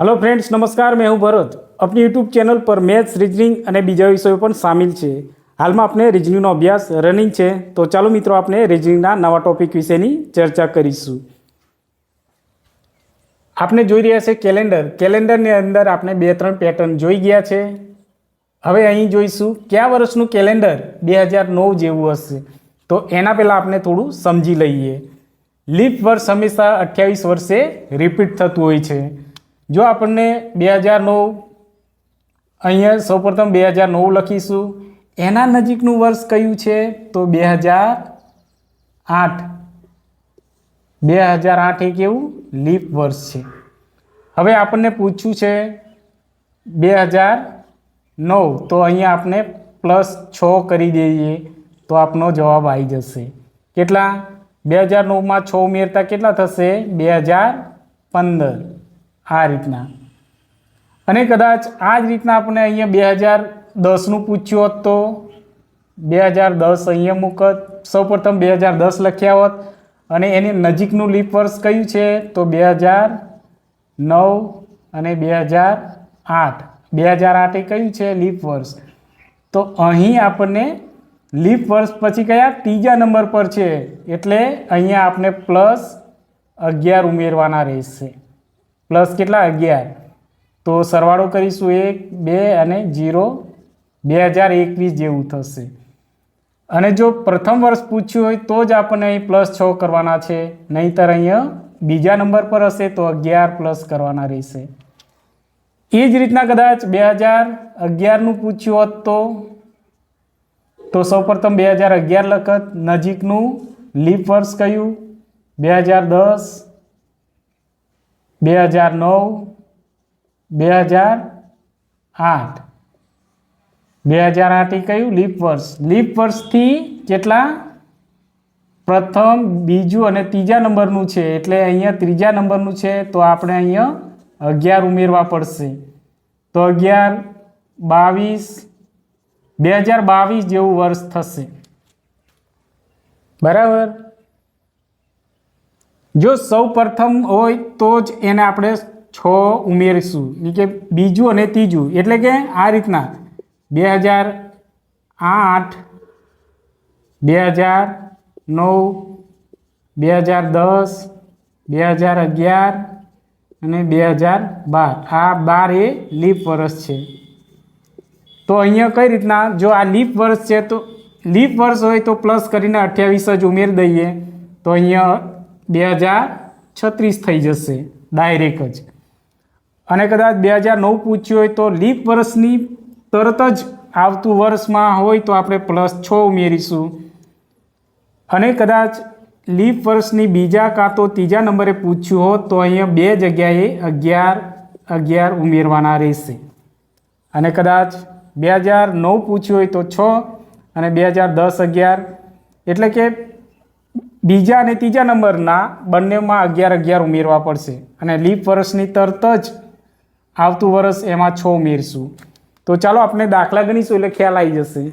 Hello friends નમસ્કાર, મેં હું ભરત. આપની યુટ્યુબ ચેનલ પર મેથ્સ, રિઝનિંગ અને બીજા વિષયો પણ સામેલ છે. હાલમાં આપણે રિઝનિંગનો અભ્યાસ રનિંગ છે. તો ચાલો મિત્રો, આપણે રિઝનિંગના નવા ટોપિક વિશેની ચર્ચા કરીશું. આપણે જોઈ રહ્યા છે કેલેન્ડર કેલેન્ડરની અંદર આપણે બે, ત્રણ પેટર્ન જોઈ ગયા છે. હવે અહીં જોઈશું, કયા વર્ષનું કેલેન્ડર બે હજાર નવ જેવું હશે? તો એના પહેલાં આપણે થોડું સમજી લઈએ. લીપ વર્ષ હંમેશા અઠ્યાવીસ વર્ષે રિપીટ થતું હોય છે. જો આપણને બે હજાર નવ, અહીંયા સૌપ્રથમ બે હજાર નવ લખીશું. એના નજીકનું વર્ષ કયું છે? તો બે હજાર આઠ. બે હજાર આઠ એ કેવું? લીપ વર્ષ છે. હવે આપણને પૂછ્યું છે બે હજાર નવ. તો અહીંયા આપણે પ્લસ છ કરી દઈએ તો આપનો જવાબ આવી જશે. કેટલા? બે હજાર નવમાં છ ઉમેરતા કેટલા થશે? બે હજાર પંદર. આ રીતના. અને કદાચ આ જ રીતના આપણે અહીંયા બે હજાર દસનું પૂછ્યું હોત તો, બે હજાર દસ અહીંયા મૂકત, સૌપ્રથમ બે હજાર દસ લખ્યા હોત, અને એની નજીકનું લીપ વર્ષ કયું છે? તો બે હજાર નવ અને બે હજાર આઠ. બે હજાર આઠ એ કયું છે? લીપ વર્ષ. તો અહીં આપણને લીપ વર્ષ પછી કયા? ત્રીજા નંબર પર છે. એટલે અહીંયા આપણે પ્લસ અગિયાર ઉમેરવાના રહેશે. પ્લસ કેટલા અગિયાર? તો સરવાળો કરીશું એક, બે અને જીરો બે હજાર એકવીસ જેવું થશે. અને જો પ્રથમ વર્ષ પૂછ્યું હોય તો જ આપણને અહીં પ્લસ છ કરવાના છે. નહીંતર અહીંયા બીજા નંબર પર હશે તો અગિયાર પ્લસ કરવાના રહેશે. એ જ રીતના કદાચ બે હજાર અગિયારનું પૂછ્યું હોત તો? તો સૌપ્રથમ બે હજાર અગિયાર લખત નજીકનું લીપ વર્ષ કયું? બે હજાર દસ બે હજાર નવ, બે હજાર આઠ. બે હજાર આઠ એ કયું? લીપ વર્ષ. લીપ વર્ષથી કેટલા? પ્રથમ, બીજું અને ત્રીજા નંબરનું છે. એટલે અહીંયા ત્રીજા નંબરનું છે, તો આપણે અહીંયા અગિયાર ઉમેરવા પડશે. તો અગિયાર, બાવીસ, બે હજાર બાવીસ જેવું વર્ષ થશે. બરાબર? જો સૌ પ્રથમ હોય તો જ એને આપણે છ ઉમેરીશું. કે બીજું અને ત્રીજું. એટલે કે આ રીતના. બે હજાર આઠ, બે હજાર નવ, બે હજાર દસ, બે હજાર અગિયાર અને બે હજાર બાર. આ બાર એ લીપ વર્ષ છે. તો અહીંયા કઈ રીતના? જો આ લીપ વર્ષ છે તો, લીપ વર્ષ હોય તો પ્લસ કરીને અઠ્યાવીસ જ ઉમેરી દઈએ. તો અહીંયા બે હજાર છત્રીસ થઈ જશે ડાયરેક્ટ જ. અને કદાચ બે હજાર નવ પૂછ્યું હોય તો લીપ વર્ષની તરત જ આવતું વર્ષમાં હોય તો આપણે પ્લસ છ ઉમેરીશું. અને કદાચ લીપ વર્ષની બીજા કાં તો ત્રીજા નંબરે પૂછ્યું હોત તો અહીંયા બે જગ્યાએ અગિયાર અગિયાર ઉમેરવાના રહેશે. અને કદાચ બે હજાર નવ પૂછ્યું હોય તો છ અને બે હજાર દસ અગિયાર. એટલે કે બીજા અને ત્રીજા નંબરના બંનેમાં અગિયાર અગિયાર ઉમેરવા પડશે. અને લીપ વર્ષની તરત જ આવતું વર્ષ એમાં છ ઉમેરશું. તો ચાલો આપણે દાખલા ગણીશું એટલે ખ્યાલ આવી જશે.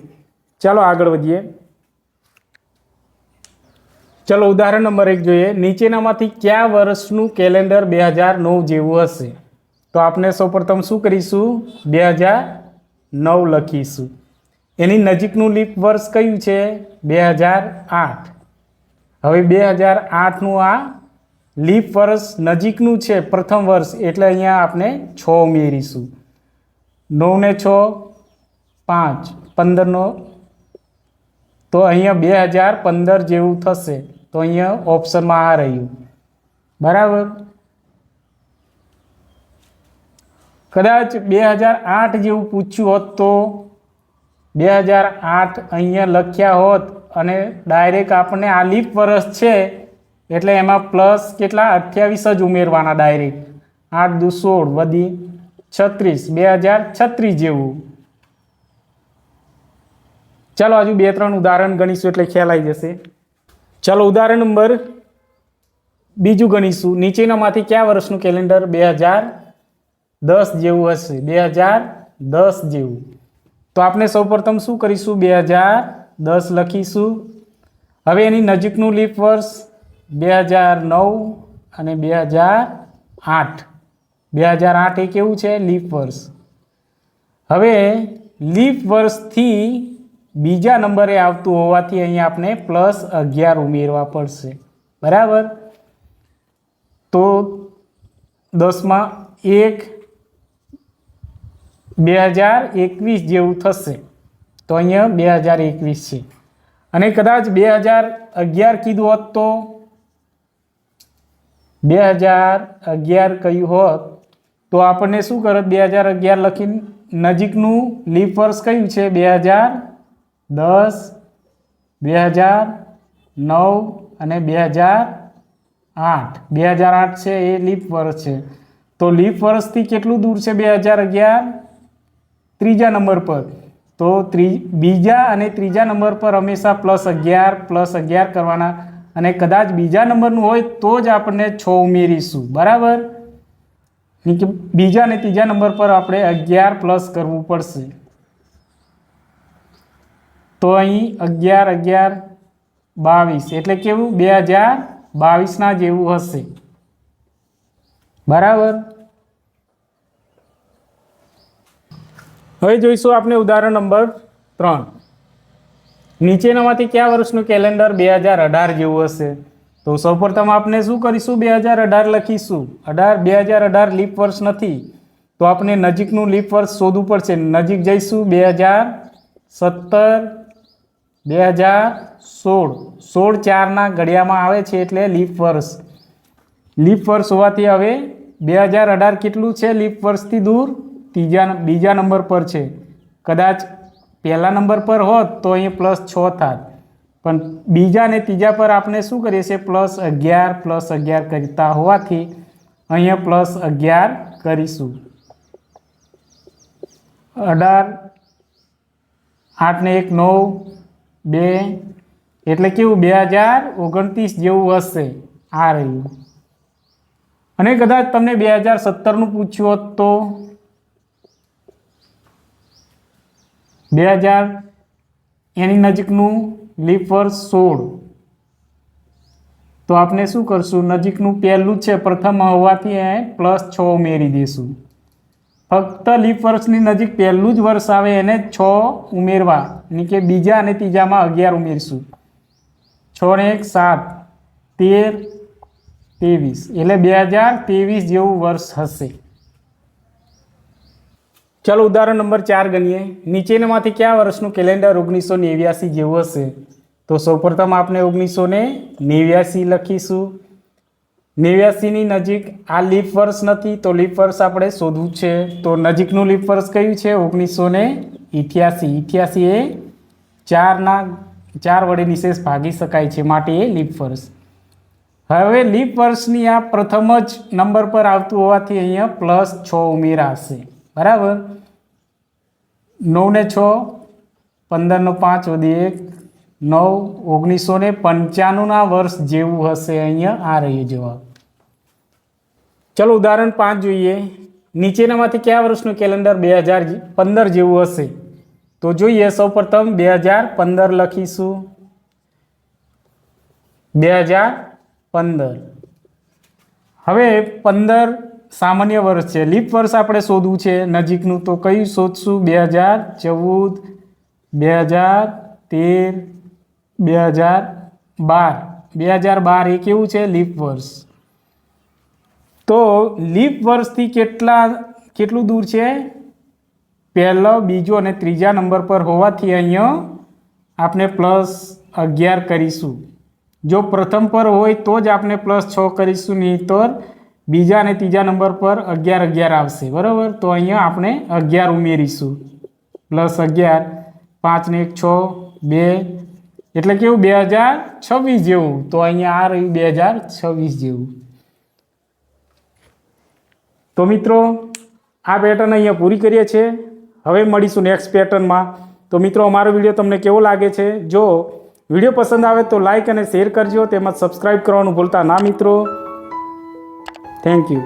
ચાલો આગળ વધીએ. ચાલો ઉદાહરણ નંબર એક જોઈએ. નીચેનામાંથી કયા વર્ષનું કેલેન્ડર બે હજાર નવ જેવું હશે? તો આપણે સૌપ્રથમ શું કરીશું? બે હજાર નવ લખીશું. એની નજીકનું લીપ વર્ષ કયું છે? બે હજાર આઠ. હવે બે હજાર આઠનું આ લીપ વર્ષ નજીકનું છે, પ્રથમ વર્ષ. એટલે અહીંયા આપણે છ ઉમેરીશું. નવને છ, પાંચ. પંદરનો. તો અહીંયા બે હજાર પંદર જેવું થશે. તો અહીંયા ઓપ્શનમાં આ રહ્યું. બરાબર? કદાચ બે હજાર આઠ જેવું પૂછ્યું હોત તો બે હજાર આઠ અહીંયા લખ્યા હોત અને ડાયરેક્ટ આપણને આ લીપ વર્ષ છે, એટલે એમાં પ્લસ કેટલા? અઠ્યાવીસ જ ઉમેરવાના ડાયરેક્ટ આઠ દુ સોળ, વધી છત્રીસ, બે હજાર છત્રીસ જેવું. ચાલો હજુ બે ત્રણ ઉદાહરણ ગણીશું એટલે ખ્યાલ આવી જશે. ચાલો ઉદાહરણ નંબર બીજું ગણીશું. નીચેનામાંથી કયા વર્ષનું કેલેન્ડર બે હજાર દસ જેવું હશે. બે હજાર દસ જેવું. તો આપણે સૌપ્રથમ શું કરીશું? બે હજાર દસ લખીશું. હવે એની નજીકનું લીપ વર્ષ બે હજાર નવ અને બે હજાર આઠ. બે હજાર આઠ એ કેવું છે? લીપ વર્ષ. હવે લીપ વર્ષથી બીજા નંબરે આવતું હોવાથી અહીંયા આપણે પ્લસ અગિયાર ઉમેરવા પડશે. બરાબર? તો દસમાં એક, બે હજાર એકવીસ જેવું થશે. તો અહીંયા બે હજાર એકવીસ છે. અને કદાચ બે હજાર અગિયાર કીધું હોત તો? બે હજાર અગિયાર કહ્યું હોત તો આપણને શું કરત? બે હજાર અગિયાર લખીને નજીકનું લીપ વર્ષ કયું છે? બે હજાર દસ, બે હજાર નવ અને બે હજાર આઠ. બે હજાર આઠ છે એ લીપ વર્ષ છે. તો લીપ વર્ષથી કેટલું દૂર છે બે હજાર અગિયાર? ત્રીજા નંબર પર. તો ત્રી, બીજા અને ત્રીજા નંબર પર હંમેશા પ્લસ અગિયાર પ્લસ અગિયાર કરવાના. અને કદાચ બીજા નંબરનું હોય તો જ આપણને છ ઉમેરીશું. બરાબર? બીજા અને ત્રીજા નંબર પર આપણે અગિયાર પ્લસ કરવું પડશે. તો અહીં અગિયાર અગિયાર, બાવીસ. એટલે કેવું? બે હજાર બાવીસના જેવું હશે. બરાબર? હવે જોઈશું આપણે ઉદાહરણ નંબર ત્રણ. નીચેનામાંથી કયા વર્ષનું કેલેન્ડર બે હજાર અઢાર જેવું હશે? તો સૌપ્રથમ આપણે શું કરીશું? બે હજાર અઢાર લખીશું. અઢાર, બે હજાર અઢાર લીપ વર્ષ નથી. તો આપણે નજીકનું લીપ વર્ષ શોધવું પડશે. નજીક જઈશું બે હજાર સત્તર, બે હજાર સોળ. સોળ ચારના ઘડિયામાં આવે છે એટલે લીપ વર્ષ. લીપ વર્ષ હોવાથી હવે બે હજાર અઢાર કેટલું છે? લીપ વર્ષથી દૂર ત્રીજા બીજા નંબર પર છે. કદાચ પહેલા નંબર પર હોત તો અહીં પ્લસ છ થાત. પણ બીજા ને ત્રીજા પર આપણે શું કરીએ છીએ? પ્લસ અગિયાર પ્લસ અગિયાર કરતા હોવાથી અહીંયા પ્લસ અગિયાર કરીશું. અઢાર આઠને એક નવ, બે, એટલે કેવું? બે હજાર ઓગણત્રીસ જેવું હશે. આ રહ્યું. અને કદાચ તમને બે હજાર સત્તરનું પૂછ્યું હોત તો? બે હજાર એની નજીકનું લીપ વર્ષ સોળ. તો આપણે શું કરશું? નજીકનું પહેલું છે પ્રથમ હોવાથી એ પ્લસ છ ઉમેરી દઈશું ફક્ત લીપ વર્ષની નજીક પહેલું જ વર્ષ આવે એને છ ઉમેરવા. એટલે કે બીજા અને ત્રીજામાં અગિયાર ઉમેરશું. છ ને એક, સાત, તેર, ત્રેવીસ. એટલે બે હજાર ત્રેવીસ જેવું વર્ષ હશે. ચાલો ઉદાહરણ નંબર ચાર ગણીએ. નીચેનામાંથી કયા વર્ષનું કેલેન્ડર ઓગણીસો નેવ્યાસી જેવું હશે? તો સૌપ્રથમ આપણે ઓગણીસો ને નેવ્યાસી લખીશું. નેવ્યાસીની નજીક આ લીપ વર્ષ નથી, તો લીપ વર્ષ આપણે શોધવું છે. તો નજીકનું લીપ વર્ષ કયું છે? ઓગણીસો ને ઇઠ્યાસી. ઇઠ્યાસી એ ચારના, ચાર વડે નિશેષ ભાગી શકાય છે માટે એ લીપ વર્ષ. હવે લીપ વર્ષની આ પ્રથમ જ નંબર પર આવતું હોવાથી અહીંયા પ્લસ છ ઉમેરાશે. બરાબર? નવ ને છ, પંદરનો પાંચ વધી એક, નવ ઓગણીસો ને પંચાણુંના વર્ષ જેવું હશે અહીંયા આ રહ્યું જવાબ. ચલો ઉદાહરણ પાંચ જોઈએ. નીચેનામાંથી કયા વર્ષનું કેલેન્ડર બે હજાર પંદર જેવું હશે? તો જોઈએ સૌપ્રથમ બે હજાર પંદર લખીશું. બે હજાર પંદર. હવે પંદર સામાન્ય વર્ષ છે. લીપ વર્ષ આપણે શોધવું છે. નજીકનું તો કયું શોધશું? બે હજાર ચૌદ બે હજાર તેર બે હજાર બાર. બે હજાર બાર એ કેવું છે? લીપ વર્ષ. તો લીપ વર્ષથી કેટલા, કેટલું દૂર છે? પહેલો, બીજો અને ત્રીજા નંબર પર હોવાથી અહીંયા આપણે પ્લસ અગિયાર કરીશું. જો પ્રથમ પર હોય તો જ આપણે પ્લસ છ કરીશું. નહીં તો બીજા અને ત્રીજા નંબર પર અગિયાર અગિયાર આવશે, બરાબર? તો અહીંયા આપણે અગિયાર ઉમેરીશું. પ્લસ અગિયાર પાંચને એક છ, બે, એટલે કેવું બે હજાર છવ્વીસ જેવું. તો અહીંયા આ રહ્યું બે હજાર છવ્વીસ જેવું. તો મિત્રો, આ પેટર્ન અહીંયા પૂરી કરીએ છીએ. હવે મળીશું નેક્સ્ટ પેટર્નમાં તો મિત્રો, અમારો વીડિયો તમને કેવો લાગે છે? જો વીડિયો પસંદ આવે તો લાઇક અને શેર કરજો. તેમજ સબસ્ક્રાઈબ કરવાનું ભૂલતા ના મિત્રો. Thank you